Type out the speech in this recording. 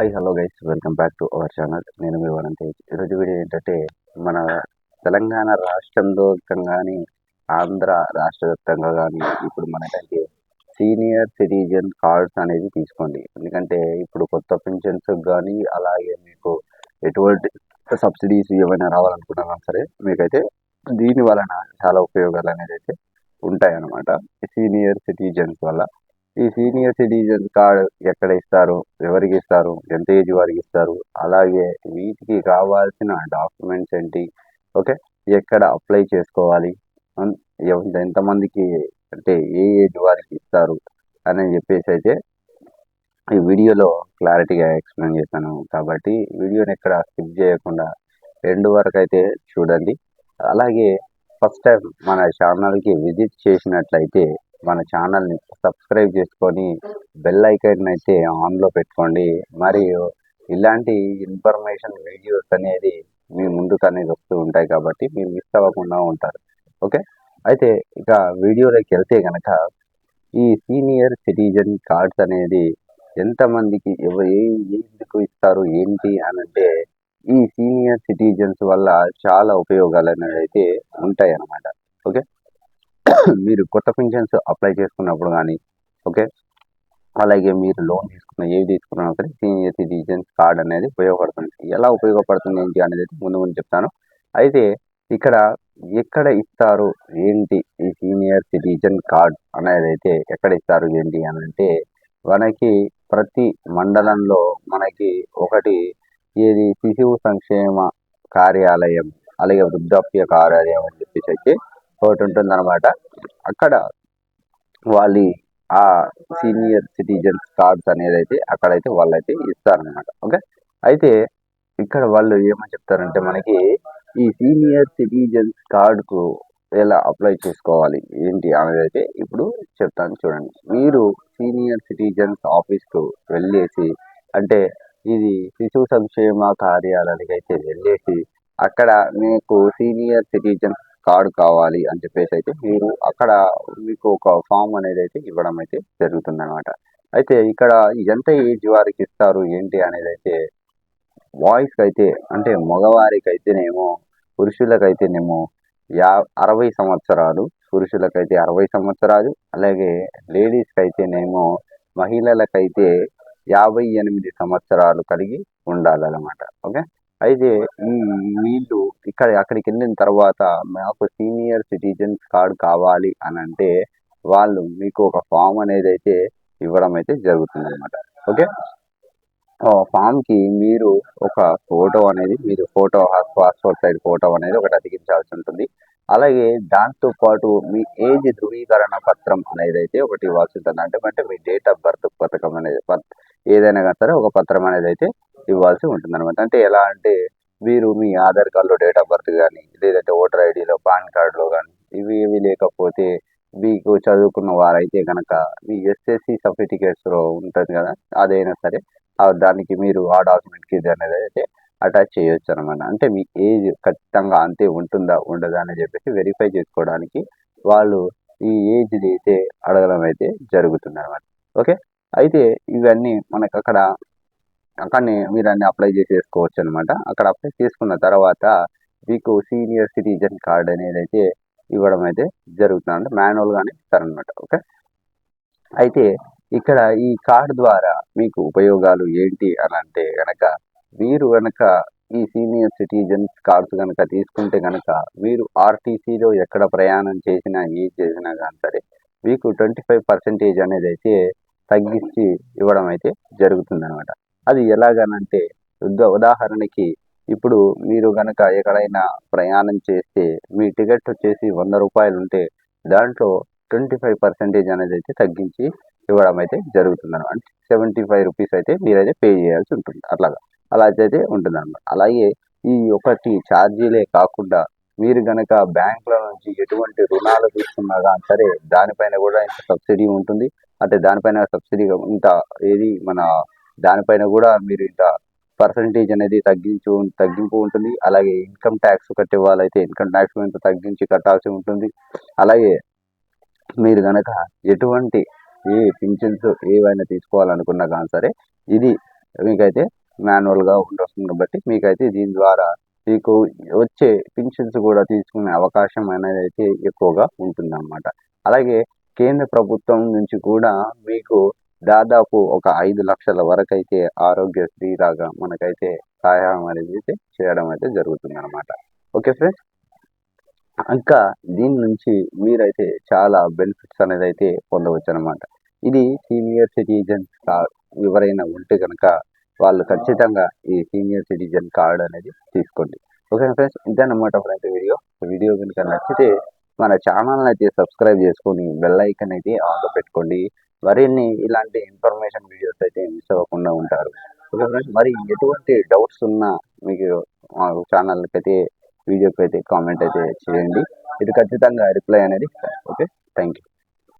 Hi hello guys welcome back to our channel నేను మీ వరం ఈరోజు వీడియో ఏంటంటే మన తెలంగాణ రాష్ట్రంలో కానీ ఆంధ్ర రాష్ట్ర వ్యాప్తంగా కానీ ఇప్పుడు మనకంటే సీనియర్ సిటిజన్ కార్డ్స్ అనేది తీసుకోండి. ఎందుకంటే ఇప్పుడు కొత్త పెన్షన్స్ కానీ అలాగే మీకు ఎటువంటి సబ్సిడీస్ ఏమైనా రావాలనుకున్నా సరే మీకైతే దీని వలన చాలా ఉపయోగాలు అనేది అయితే ఉంటాయన్నమాట సీనియర్ సిటిజన్స్ వల్ల ఈ సీనియర్ సిటిజన్ కార్డు ఎక్కడ ఇస్తారు? ఎవరికి ఇస్తారు? ఎంత ఏజ్ వారికి ఇస్తారు? అలాగే వీటికి కావాల్సిన డాక్యుమెంట్స్ ఏంటి? ఓకే ఎక్కడ అప్లై చేసుకోవాలి? ఎంతమందికి అంటే ఏ ఏజ్ వారికి ఇస్తారు? అని చెప్పేసి అయితే ఈ వీడియోలో క్లారిటీగా ఎక్స్ప్లెయిన్ చేశాను. కాబట్టి వీడియోని ఎక్కడ స్కిప్ చేయకుండా రెండు వరకు అయితే చూడండి. అలాగే ఫస్ట్ టైం మన ఛానల్కి విజిట్ చేసినట్లయితే మన ఛానల్ని సబ్స్క్రైబ్ చేసుకొని బెల్ ఐకాన్ అయితే ఆన్లో పెట్టుకోండి. మరియు ఇలాంటి ఇన్ఫర్మేషన్ వీడియోస్ అనేది మీ ముందుకు అనేది వస్తూ ఉంటాయి కాబట్టి మీరు మిస్ అవ్వకుండా ఉంటారు. ఓకే? అయితే ఇక వీడియోలోకి వెళ్తే కనుక ఈ సీనియర్ సిటిజన్ కార్డ్స్ అనేది ఎంతమందికి ఏ ఎందుకు ఇస్తారు ఏంటి అని అంటే ఈ సీనియర్ సిటిజన్స్ వల్ల చాలా ఉపయోగాలు అనేవి అయితే ఉంటాయి అన్నమాట ఓకే? మీరు కొత్త పెన్షన్స్ అప్లై చేసుకున్నప్పుడు కానీ ఓకే? అలాగే మీరు లోన్ తీసుకున్న ఏవి తీసుకున్నా సరే సీనియర్ సిటిజన్స్ కార్డ్ అనేది ఉపయోగపడుతుంది. ఎలా ఉపయోగపడుతుంది ఏంటి అనేది అయితే ముందు ముందు చెప్తాను. అయితే ఇక్కడ ఎక్కడ ఇస్తారు? ఏంటి ఈ సీనియర్ సిటిజన్ కార్డ్ అనేది అయితే ఎక్కడ ఇస్తారు? ఏంటి అని అంటే మనకి ప్రతి మండలంలో మనకి ఒకటి ఏది? శిశువు సంక్షేమ కార్యాలయం అలాగే వృద్ధాప్య కార్యాలయం అని చెప్పేసి అయితే ఒకటి ఉంటుందన్నమాట. అక్కడ వాళ్ళ ఆ సీనియర్ సిటిజన్స్ కార్డ్స్ అనేది అయితే అక్కడైతే వాళ్ళైతే ఇస్తారనమాట ఓకే? అయితే ఇక్కడ వాళ్ళు ఏమని చెప్తారంటే మనకి ఈ సీనియర్ సిటిజన్స్ కార్డుకు ఎలా అప్లై చేసుకోవాలి? ఏంటి? అనేది అయితే ఇప్పుడు చెప్తాను చూడండి. మీరు సీనియర్ సిటిజన్స్ ఆఫీస్కు వెళ్ళేసి అంటే ఇది శిశు సంక్షేమ కార్యాలయానికి అయితే వెళ్ళేసి అక్కడ మీకు సీనియర్ సిటిజన్స్ కార్డు కావాలి అని చెప్పేసి అయితే మీరు అక్కడ మీకు ఒక ఫామ్ అనేది అయితే ఇవ్వడం అయితే జరుగుతుంది అనమాట అయితే ఇక్కడ ఎంత ఏజ్ వారికి ఇస్తారు? ఏంటి అనేది అయితే బాయ్స్కి అయితే అంటే మగవారికి అయితేనేమో పురుషులకైతేనేమో యా అరవై సంవత్సరాలు పురుషులకైతే అరవై సంవత్సరాలు అలాగే లేడీస్కి అయితేనేమో మహిళలకైతే యాభై ఎనిమిది సంవత్సరాలు కలిగి ఉండాలన్నమాట. ఓకే? అయితే ఈ వీళ్ళు ఇక్కడ అక్కడికి వెళ్ళిన తర్వాత మాకు సీనియర్ సిటిజన్స్ కార్డ్ కావాలి అని అంటే వాళ్ళు మీకు ఒక ఫామ్ అనేది అయితే ఇవ్వడం అయితే జరుగుతుంది అనమాట ఓకే ఫామ్కి మీరు ఒక ఫోటో అనేది మీరు ఫోటో పాస్పోర్ట్ సైజ్ ఫోటో అనేది ఒకటి అతికించాల్సి ఉంటుంది. అలాగే దాంతో పాటు మీ ఏజ్ ధృవీకరణ పత్రం అనేది అయితే ఒకటి ఇవ్వాల్సి ఉంటుంది. అంటే అంటే మీ డేట్ ఆఫ్ బర్త్ పథకం అనేది ఏదైనా కానీ సరే ఒక పత్రం అనేది అయితే ఇవ్వాల్సి ఉంటుంది అనమాట అంటే ఎలా అంటే మీరు మీ ఆధార్ కార్డులో డేట్ ఆఫ్ బర్త్ కానీ లేదంటే ఓటర్ ఐడిలో పాన్ కార్డులో కానీ ఇవి ఇవి లేకపోతే మీకు చదువుకున్న వారైతే కనుక మీ ఎస్ఎస్సి సర్టిఫికేట్స్లో ఉంటుంది కదా అదైనా సరే దానికి మీరు ఆ డాక్యుమెంట్కి అనేది అయితే అటాచ్ చేయొచ్చు అనమాట అంటే మీ ఏజ్ ఖచ్చితంగా అంతే ఉంటుందా ఉండదా అని చెప్పేసి వెరిఫై చేసుకోవడానికి వాళ్ళు ఈ ఏజ్ అయితే అడగడం అయితే జరుగుతుంది అనమాట ఓకే? అయితే ఇవన్నీ మనకు అక్కడ కానీ మీరు అన్ని అప్లై చేసేసుకోవచ్చు అనమాట అక్కడ అప్లై చేసుకున్న తర్వాత మీకు సీనియర్ సిటిజన్ కార్డ్ అనేది అయితే ఇవ్వడం అయితే జరుగుతుంది అంటే మాన్యువల్గానే ఇస్తారనమాట ఓకే? అయితే ఇక్కడ ఈ కార్డ్ ద్వారా మీకు ఉపయోగాలు ఏంటి అని అంటే కనుక మీరు కనుక ఈ సీనియర్ సిటిజన్స్ కార్డ్స్ కనుక తీసుకుంటే కనుక మీరు ఆర్టీసీలో ఎక్కడ ప్రయాణం చేసినా ఏ చేసినా కానీ సరే మీకు ట్వంటీ ఫైవ్ పర్సెంటేజ్ అనేది అయితే తగ్గించి ఇవ్వడం అయితే జరుగుతుంది అనమాట అది ఎలాగనంటే ఉదాహరణకి ఇప్పుడు మీరు కనుక ఎక్కడైనా ప్రయాణం చేస్తే మీ టికెట్ వచ్చేసి వంద రూపాయలు ఉంటే దాంట్లో ట్వంటీ ఫైవ్ పర్సెంటేజ్ అనేది అయితే తగ్గించి ఇవ్వడం అయితే జరుగుతుంది అనమాట అంటే సెవెంటీ ఫైవ్ రూపీస్ అయితే మీరైతే పే చేయాల్సి ఉంటుంది. అట్లాగా అలా అయితే ఉంటుంది అనమాట అలాగే ఈ ఒకటి ఛార్జీలే కాకుండా మీరు గనక బ్యాంకుల నుంచి ఎటువంటి రుణాలు తీసుకున్నా కానీ సరే దానిపైన కూడా ఇంత సబ్సిడీ ఉంటుంది. అంటే దానిపైన సబ్సిడీ ఇంత ఏది మన దానిపైన కూడా మీరు ఇంత పర్సంటేజ్ అనేది తగ్గించు తగ్గింపు ఉంటుంది. అలాగే ఇన్కమ్ ట్యాక్స్ కట్టే ఇన్కమ్ ట్యాక్స్ ఇంత తగ్గించి కట్టాల్సి ఉంటుంది. అలాగే మీరు కనుక ఎటువంటి ఏ పింఛన్స్ ఏవైనా తీసుకోవాలనుకున్నా కానీ సరే ఇది మీకైతే మాన్యువల్గా ఉండొస్తుంది కాబట్టి మీకైతే దీని ద్వారా మీకు వచ్చే పింఛన్స్ కూడా తీసుకునే అవకాశం అనేది అయితే ఎక్కువగా ఉంటుందన్నమాట. అలాగే కేంద్ర ప్రభుత్వం నుంచి కూడా మీకు దాదాపు ఒక ఐదు లక్షల వరకు అయితే ఆరోగ్యశ్రీ లాగా మనకైతే సహాయం అనేది అయితే చేయడం అయితే జరుగుతుంది అనమాట ఓకే ఫ్రెండ్స్? ఇంకా దీని నుంచి మీరైతే చాలా బెనిఫిట్స్ అనేది అయితే పొందవచ్చు అనమాట ఇది సీనియర్ సిటిజన్స్ ఎవరైనా ఉంటే కనుక వాళ్ళు ఖచ్చితంగా ఈ సీనియర్ సిటిజన్ కార్డ్ అనేది తీసుకోండి. Okay friends? ఇదన్నమాట ఫ్రెండ్స్ వీడియో? వీడియో కనుక నచ్చితే మన ఛానల్ అయితే సబ్స్క్రైబ్ చేసుకొని బెల్ ఐకన్ అయితే ఆన్లో పెట్టుకోండి. మరిన్ని ఇలాంటి ఇన్ఫర్మేషన్ వీడియోస్ అయితే మిస్ అవ్వకుండా ఉంటారు. ఓకే ఫ్రెండ్స్ మరి ఎటువంటి డౌట్స్ ఉన్నా మీకు మా ఛానల్కి అయితే వీడియోకి అయితే కామెంట్ అయితే చేయండి. ఇది ఖచ్చితంగా రిప్లై అనేది ఓకే థ్యాంక్ యూ